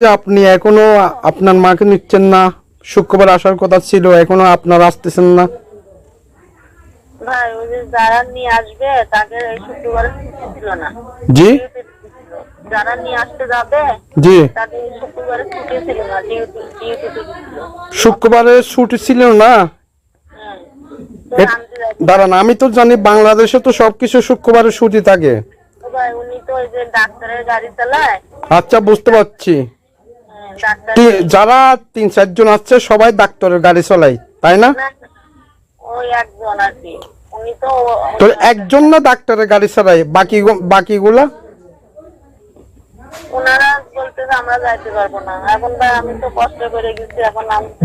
আপনি এখনও আপনার মাকে নিচ্ছেন না শুক্রবার আসার কথা ছিল এখনও আপনার আসতেছেন না। ভাই ওই যে যারা নিয়ে আসবে তাকে এই শুক্রবারে ছিল না। জি? যারা নিয়ে আসতে যাবে জি। শুক্রবারে ছুটি ছিল না শুক্রবারে ছুটি ছিল। দাঁড়ান আমি তো জানি বাংলাদেশে তো সবকিছু শুক্রবারে ছুটি থাকে। উনি তো ওই যে ডাক্তারের গাড়ি চালায়। আচ্ছা বুঝতে পারছি। যারা তিন চারজন আছে সবাই ডাক্তারের গাড়ি চালায় তাই না? তো একজন না ডাক্তারের গাড়ি চালায়? বাকি বাকিগুলা?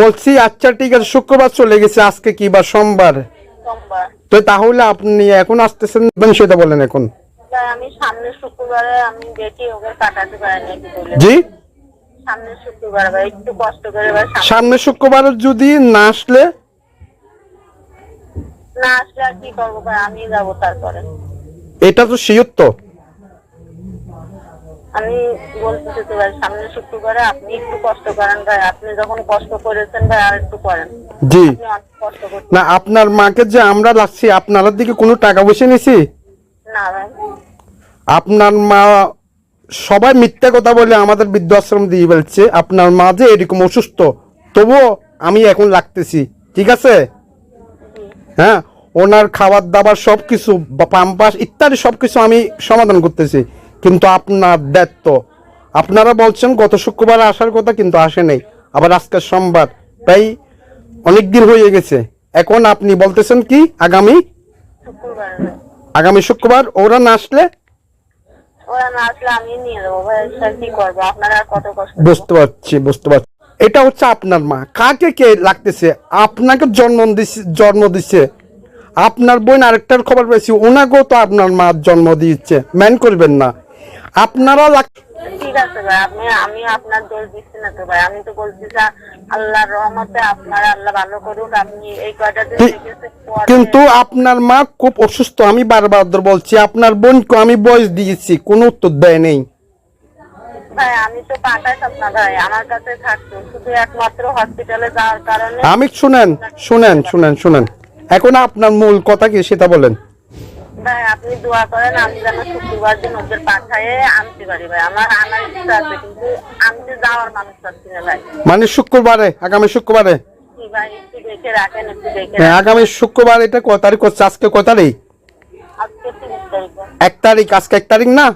বলছি আচ্ছা ঠিক আছে শুক্রবার চলে গেছে আজকে কি বা সোমবার? তো তাহলে আপনি এখন আসতেছেন সেটা বলেন এখন। আমি সামনের শুক্রবারে আমি দেখি ওকে কাটাতে পারিনি জি? সামনের শুক্রবার ভাই একটু কষ্ট করে ভাই সামনে সামনে শুক্রবার যদি না আসলে? না আসলে আর কি করব? ভাই আমি যাব তারপরে। এটা তো শিওর তো। আমি বলতেছি তো ভাই সামনের শুক্রবারে আপনি একটু কষ্ট করেন ভাই। আপনি যখন কষ্ট করেছেন ভাই আর একটু করেন। জি। না আপনার মাকে যে আমরা লাগছি আপনার দিকে কোনো টাকা পয়সা নিছি না ভাই। আপনার মা সবাই মিথ্যা কথা বলে আমাদের বৃদ্ধাশ্রম দিয়ে বলছে আপনার মা যে এরকম অসুস্থ তবুও আমি এখন লাগতেছি ঠিক আছে? হ্যাঁ ওনার খাবার দাবার সব কিছু পাম্পাস ইত্যাদি সব কিছু আমি সমাধান করতেছি কিন্তু আপনার দায়িত্ব আপনারা বলছেন গত শুক্রবার আসার কথা কিন্তু আসে নাই আবার আজকে সোমবার তাই অনেক দিন হয়ে গেছে। এখন আপনি বলতেছেন কি আগামী? আগামী শুক্রবার ওরা না আসলে বুঝতে পারছি বুঝতে পারছি। এটা হচ্ছে আপনার মা। কাকে কে লাগতেছে? আপনাকে জন্ম দিছে, জন্ম দিচ্ছে আপনার বোন আরেকটার খবর পেয়েছি, ওনাকেও তো আপনার মা জন্ম দিচ্ছে ম্যান করবেন না। আপনারা লাগ- ঠিক আছে ভাই আপনি আমি আপনার দোষ দিচ্ছি না তো ভাই। আমি তো বলছি যে আল্লাহর রহমতে আপনার আল্লাহ ভালো করুক আপনি এই কয়টা দিন কিন্তু আপনার মা খুব অসুস্থ আমি বারবার বলছি আপনার বোনকে আমি বয়স দিয়েছি কোনো উত্তর দেয় নেই। ভাই আমি তো পাঠাইতাম আমার কাছে থাকতো শুধু একমাত্র হসপিটালে যাওয়ার কারণে আমি শুনেন শুনেন শুনেন শুনেন। এখন আপনার মূল কথা কি সেটা বলেন। ভাই আপনি দোয়া করেন আমি যেন শুক্রবার দিন ওদের পাঠায়ে আনতে পারি ভাই। আমার আনার ইচ্ছা আছে কিন্তু আনতে যাওয়ার মানুষ পাচ্ছি না ভাই। মানে শুক্রবারে আগামী শুক্রবারে? হ্যাঁ আগামী শুক্রবার এটা ক তারিখ হচ্ছে? আজকে ক তারিখ? এক তারিখ আজকে এক তারিখ না?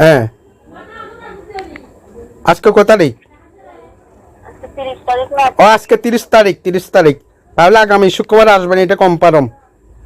হ্যাঁ। আজকে ক তারিখ? আজকে তিরিশ তারিখ ও আজকে তিরিশ তারিখ তিরিশ তারিখ। তাহলে আগামী শুক্রবার আসবেন এটা কনফার্ম ভাই